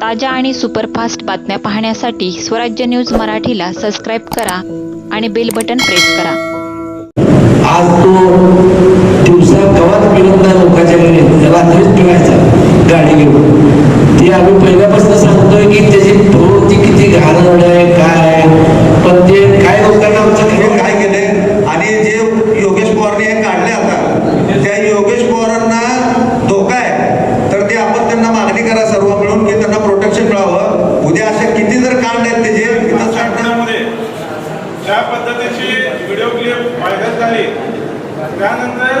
ताज्या आणि सुपरफास्ट बातम्या पाहण्यासाठी स्वराज्य न्यूज मराठीला सबस्क्राईब करा आणि बेल बटन प्रेस करा. आज तो दिवसा गवात मिळवता लोकांच्या घरी रात्रीच ठेवायचा. गाडी घेऊन. ते आम्ही पहिल्यापासून सांगतोय की त्याची प्रवृत्ती किती घाणवड आहे काय आहे. पण ते काय लोकांना आमचं हे खरं काय केले आणि जे योगेश पवारने हे काढले आता त्या योगेश पवारांना धोका आहे तर ते आपण त्यांना मागणी करा सर्व मिळून की त्यांना प्रोटेक्शन मिळावं उद्या असे आहेत त्याचे इथं सांगणार शासनामध्ये ज्या पद्धतीची व्हिडिओ क्लिप व्हायरल झाली. त्यानंतर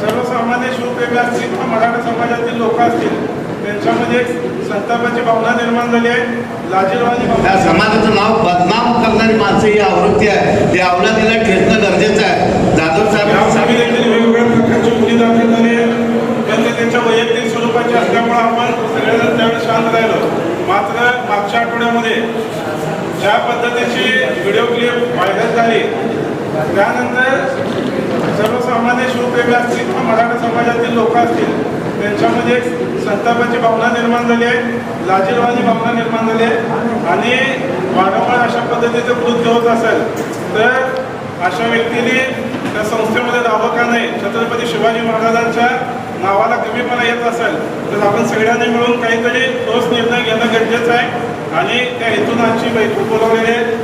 सर्वसामान्य शिवप्रेमी असतील मराठा समाजातील लोक असतील त्यांच्यामध्ये संतापाची भावना निर्माण झाली आहे. लाजीरवाणी त्या समाजाचं नाव बदनाम करणारी माणसं ही आवृत्ती आहे. ते अवलादीला ठेचणं गरजेचं आहे. जाधव साहेब देखील वेगवेगळ्या प्रकारची गुन्हे दाखल झाली आहे. त्यांचे त्यांच्या वैयक्तिक स्वरूपाचे असल्यामुळे आपण सगळेजण त्यावेळेस शांत राहिलो. मात्र मागच्या आठवड्यामध्ये ज्या पद्धतीची व्हिडिओ क्लिप व्हायरल झाली त्यानंतर सर्वसामान्य शिवप्रेमी असतील किंवा मराठा समाजातील लोक असतील त्यांच्यामध्ये संतापाची भावना निर्माण झाली आहे लाजीरवाणी भावना निर्माण झाली आहे. आणि वारंवार अशा पद्धतीचं कृत्य होत असेल तर अशा व्यक्तीने त्या संस्थेमध्ये राहावं का नाही छत्रपती शिवाजी महाराजांच्या नावाला कमीपणा येत असेल तर आपण सगळ्यांनी मिळून काहीतरी तोच निर्णय घेणं गरजेचं आहे. आणि त्या हेतून आजची बैठक बोलावलेली आहे.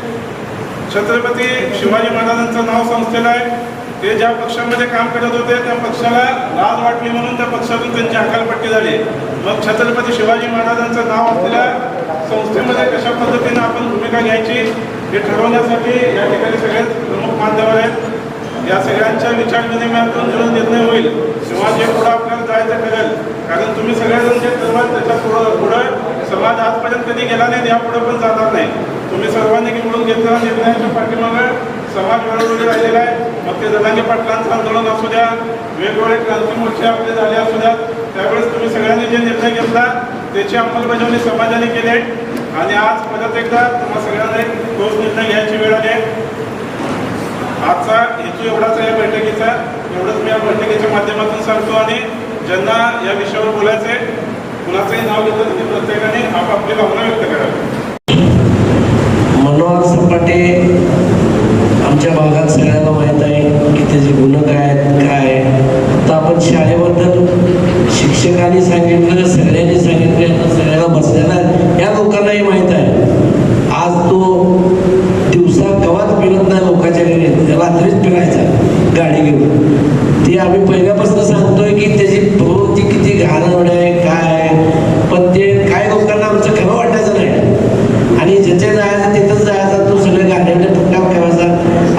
छत्रपती शिवाजी महाराजांचं नाव संस्थेला आहे. ते ज्या पक्षामध्ये काम करत होते त्या पक्षाला लाज वाटली म्हणून त्या पक्षातून त्यांची हकालपट्टी झाली. मग छत्रपती शिवाजी महाराजांचं नाव असलेल्या संस्थेमध्ये कशा पद्धतीने आपण भूमिका घ्यायची हे ठरवण्यासाठी या ठिकाणी सगळेच प्रमुख माध्यम आहेत. या सगळ्यांच्या विचारविनिमयातून जो निर्णय होईल किंवा जे करायचं ठरेल. कारण तुम्ही सगळेजण जे ठरवाल त्याच्या पुढं पुढं समाज आजपर्यंत कधी गेला नाही यापुढे पण जाणार नाही. तुम्ही सर्वांनी मिळून घेतलेला निर्णयाच्या पाठीमागं. समाज वेळोवेळी राहिलेला आहे. मग ते जनांगे पाटलांचं आंदोलन असू द्या वेगवेगळे क्रांती मोर्चे आपले झाले असू द्या त्यावेळेस तुम्ही सगळ्यांनी जे निर्णय घेतला त्याची अंमलबजावणी समाजाने केली आहे. आणि आज परत एकदा तुम्हाला सगळ्यांना एक निर्णय घ्यायची वेळ आली आहे. आजचा हेतू एवढाच आहे या बैठकीचा. एवढंच मी या बैठकीच्या माध्यमातून सांगतो आणि ज्यांना या विषयावर बोलायचं आहे कुणाचंही नाव घेतलं तर ते प्रत्येकाने आपापली भावना व्यक्त करावी मनोहर सपाटे आमच्या भागात सगळ्यांना माहीत आहे की त्याचे गुन्हे काय आहेत काय आहे. आता आपण शाळेबद्दल शिक्षकांनी सांगितलं सगळ्यांनी सांगितलं सगळ्यांना बसलेला आहे. या लोकांनाही माहीत आहे आज तो दिवसा गवात फिरत नाही लोकांच्या घरी रात्रीच फिरायचा गाडी घेऊन ते आम्ही पहिल्यापासून सांगतोय की त्याची प्रवृत्ती किती घाणवड आहे काय आहे. पण ते काय लोकांना आमचं खरं वाटायचं नाही आणि जिथे जायचं तिथंच जायचा तो सगळे गाड्याने फुटकाप करायचा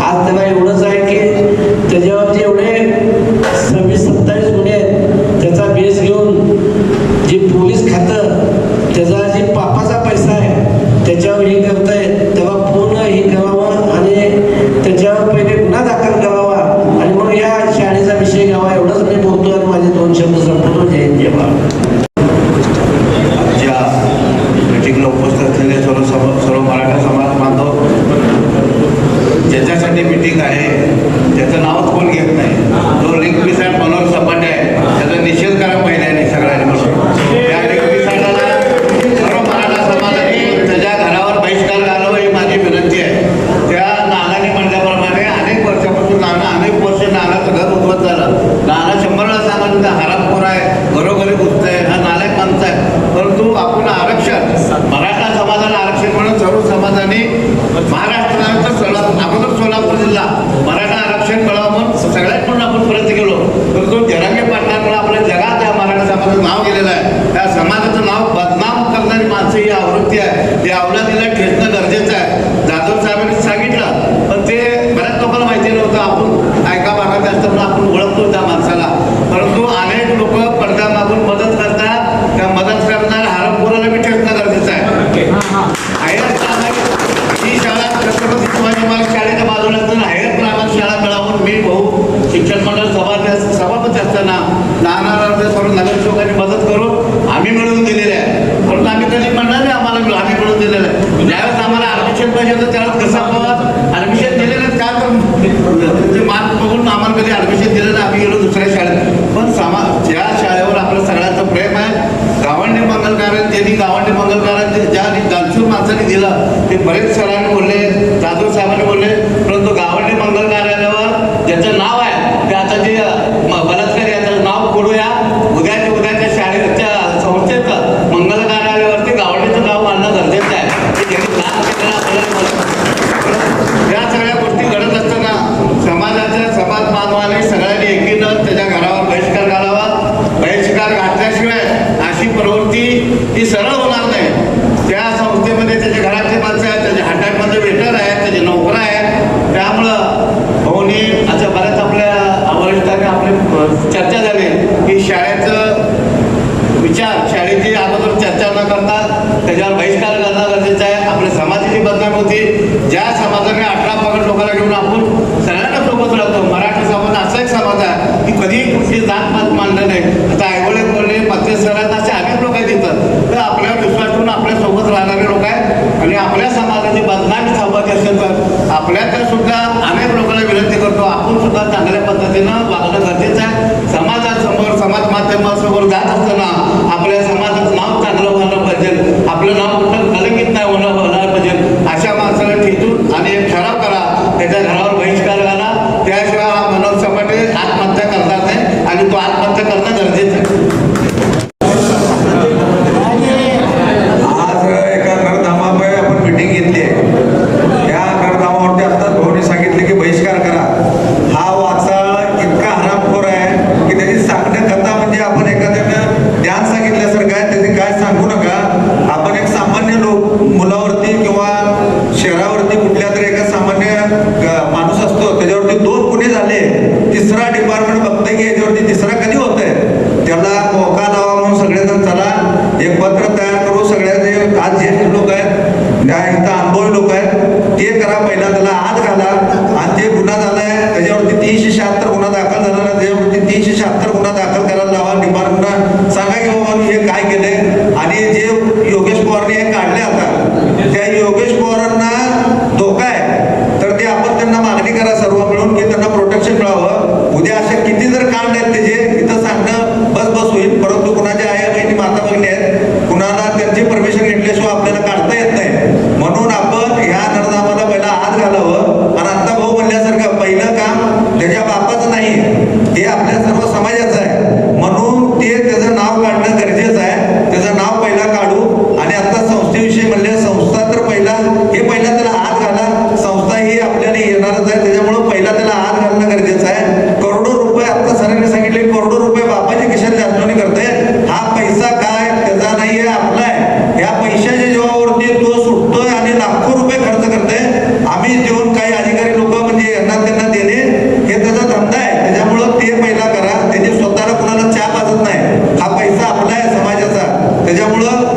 आज त्याला एवढंच आहे की त्याच्यावरती एवढे सव्वीस सत्तावीस गुन्हे आहेत त्याचा बेस घेऊन जे पोलीस खातं त्याचा जे पापाचा पैसा आहे त्याच्यावर हे करताय त्याला पूर्ण हे करावं आणि त्याच्यावर पहिले गुन्हा दाखल करावा आणि मग या शाळेचा विषय घ्यावा एवढंच मी बोलतो आणि माझे दोन शब्द संपवतो जय हिंद, जय महाराष्ट्र ज्या मीटिंगला उपस्थित असलेले सर्व सम सर्व मराठा समाज बांधव ज्याच्यासाठी मीटिंग आहे त्याचं नावच कोण घेत नाही जो लिंक पिसाड मनोहर सपाटे आहे त्याचा निषेध करा पहिल्याने सगळ्यांनी म्हणून त्या लिंक पिसाडाला सर्व मराठा समाजाने त्याच्या घरावर बहिष्कार घालावा ही माझी विनंती आहे त्या नानाने म्हणल्याप्रमाणे अनेक वर्षापासून नाना अनेक वर्ष नानाचं घर उद्ध्वस्त झालं नाना शंभर वेळा सांगत होता हरामखोर आहे घरोघरी घुसतंय हा नालायक माणसं आहे परंतु आपण आरक्षण मराठा समाजाला आरक्षण म्हणून सर्व समाजाने महाराष्ट्राचं सोला अगोदर सोलापूर जिल्हा मराठा आरक्षण मिळावं म्हणून सगळ्यात म्हणून आपण प्रयत्न केलो परंतु जरांगे पाटलांमुळे आपल्या जगात या मराठा समाजाचं नाव गेलेलं आहे त्या समाजाचं नाव बदनाम करणारी माणसं ही आवृत्ती आहे ज्यावेळेस आम्हाला आरक्षण पाहिजे होतं त्यावेळेस कसा पवार ॲडमिशन दिलेलं का? तर ते मार्क बघून आम्हाला कधी ॲडमिशन दिलं नाही आम्ही गेलो दुसऱ्या शाळेत. पण सामा ज्या शाळेवर आपलं सगळ्यांचा प्रेम आहे गावंडी मंगलकारण त्यांनी गावंडी मंगलकारण ज्या गालसूर माणसांनी दिलं ते बरेच सरांनी बोलले जाधव साहेबांनी बोलले परंतु गावंडी मंगल कार्यालयावर ज्याचं नाव चर्चा झाली. की शाळेचं विचार शाळेची अगोदर चर्चा न करता त्याच्यावर बहिष्कार करणं गरजेचं आहे. आपल्या समाजाची बदनाम होती. ज्या समाजाने अठरा पगड लोकांना घेऊन आपण सगळ्यांना सोबत राहतो. मराठी समाज असा एक समाज आहे की कधीही कुठली जात पात मानलं नाही. आता आयवळे कोल्हे पत्ते सरांना असे अनेक लोक आहेत तिथं तर आपल्यावर विश्वास ठेवून आपल्यासोबत राहणारे लोक आहेत. आणि आपल्या समाजाची बदनामी सहभागी असेल तर आपल्या तर सुद्धा अनेक लोकांना सुद्धा चांगल्या पद्धतीनं वागणं गरजेचं आहे. समाजासमोर समाज माध्यमासमोर जात असताना आपल्या समाजाचं नाव चांगलं व्हायला पाहिजे. आपलं नाव कुठं झालं की त्यामुळं